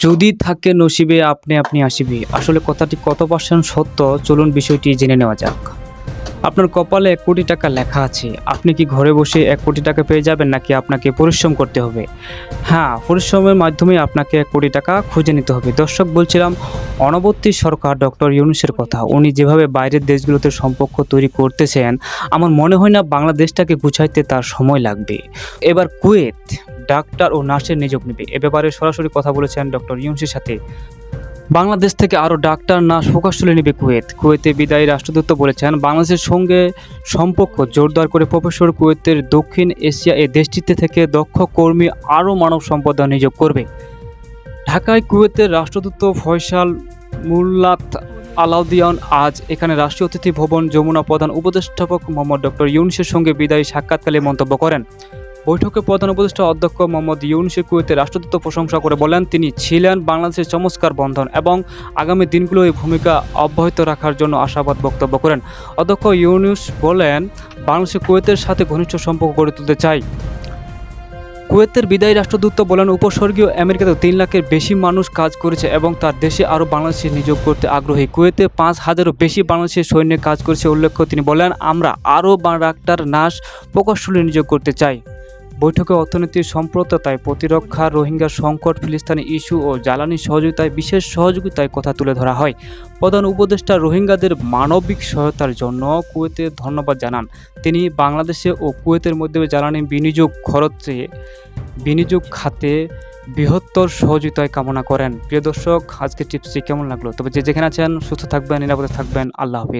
যদি থাকে নসিবে, আপনি আপনি আসিবে। আসলে কথাটি কত পার্সেন্ট সত্য? চলুন বিষয়টি জেনে নেওয়া যাক। আপনার কপালে এক কোটি টাকা লেখা আছে। আপনি কি ঘরে বসে এক কোটি টাকা পেয়ে যাবেন নাকি আপনাকে পরিশ্রম করতে হবে? হ্যাঁ পরিশ্রমের মাধ্যমে আপনাকে এক কোটি টাকা খুঁজে নিতে হবে। দর্শক, বলছিলাম, অনবর্তী সরকার ডক্টর ইউনুসের কথা। উনি যেভাবে বাইরের দেশগুলোতে সম্পর্ক তৈরি করতেছেন, আমার মনে হয় না বাংলাদেশটাকে গুছাইতে তার সময় লাগবে। এবার কুয়েত ডাক্তার ও নার্সের নিয়োগ নেবে। এ ব্যাপারে সরাসরি কথা বলেছেন ডক্টর ইউনুসের সাথে বাংলাদেশ থেকে আরও ডাক্তার নার্স ফোকাস তুলে নেবে কুয়েত। কুয়েতে বিদায়ী রাষ্ট্রদূত বলেছেন, বাংলাদেশের সঙ্গে সম্পর্ক জোরদার করে প্রফেসর কুয়েতের দক্ষিণ এশিয়া এই দেশটিতে থেকে দক্ষ কর্মী আরও মানব সম্পদ নিয়োগ করবে। ঢাকায় কুয়েতের রাষ্ট্রদূত ফয়সাল মুল্লাত আলাউদ্দিয়ান আজ এখানে রাষ্ট্রীয় অতিথি ভবন যমুনা প্রধান উপদেষ্টাপক মোহাম্মদ ডক্টর ইউনুসের সঙ্গে বিদায়ী সাক্ষাৎকালে মন্তব্য করেন। বৈঠকে প্রধান উপদেষ্টা অধ্যক্ষ মোহাম্মদ ইউনুসের কুয়েতে রাষ্ট্রদূত প্রশংসা করে বলেন, তিনি ছিলেন বাংলাদেশের চমৎকার বন্ধন এবং আগামী দিনগুলো এই ভূমিকা অব্যাহত রাখার জন্য আশাবাদ বক্তব্য করেন। অধ্যক্ষ ইউনুস বলেন বাংলাদেশের কুয়েতের সাথে ঘনিষ্ঠ সম্পর্ক গড়ে তুলতে চাই। কুয়েতের বিদায়ী রাষ্ট্রদূত বলেন, উপস্বর্গীয় আমেরিকাতে তিন লাখের বেশি মানুষ কাজ করেছে এবং তার দেশে আরও বাংলাদেশি নিয়োগ করতে আগ্রহী। কুয়েতে পাঁচ হাজারও বেশি বাংলাদেশের সৈন্য কাজ করেছে উল্লেখ্য। তিনি বলেন, আমরা আরও ডাক্তার নার্স প্রকৌশলী নিয়োগ করতে চাই। বৈঠকে অর্থনীতির সম্প্রততায় প্রতিরক্ষা, রোহিঙ্গা সংকট, ফিলিস্তানি ইস্যু ও জ্বালানি সহযোগিতায় বিশেষ সহযোগিতায় কথা তুলে ধরা হয়। প্রধান উপদেষ্টা রোহিঙ্গাদের মানবিক সহায়তার জন্য কুয়েতে ধন্যবাদ জানান। তিনি বাংলাদেশে ও কুয়েতের মধ্যে জ্বালানি বিনিয়োগ খরচে বিনিয়োগ খাতে বৃহত্তর সহযোগিতায় কামনা করেন। প্রিয় দর্শক, আজকের টিপসটি কেমন লাগল? তবে যে যেখানে আছেন, সুস্থ থাকবেন, নিরাপদে থাকবেন। আল্লাহ হাফিজ।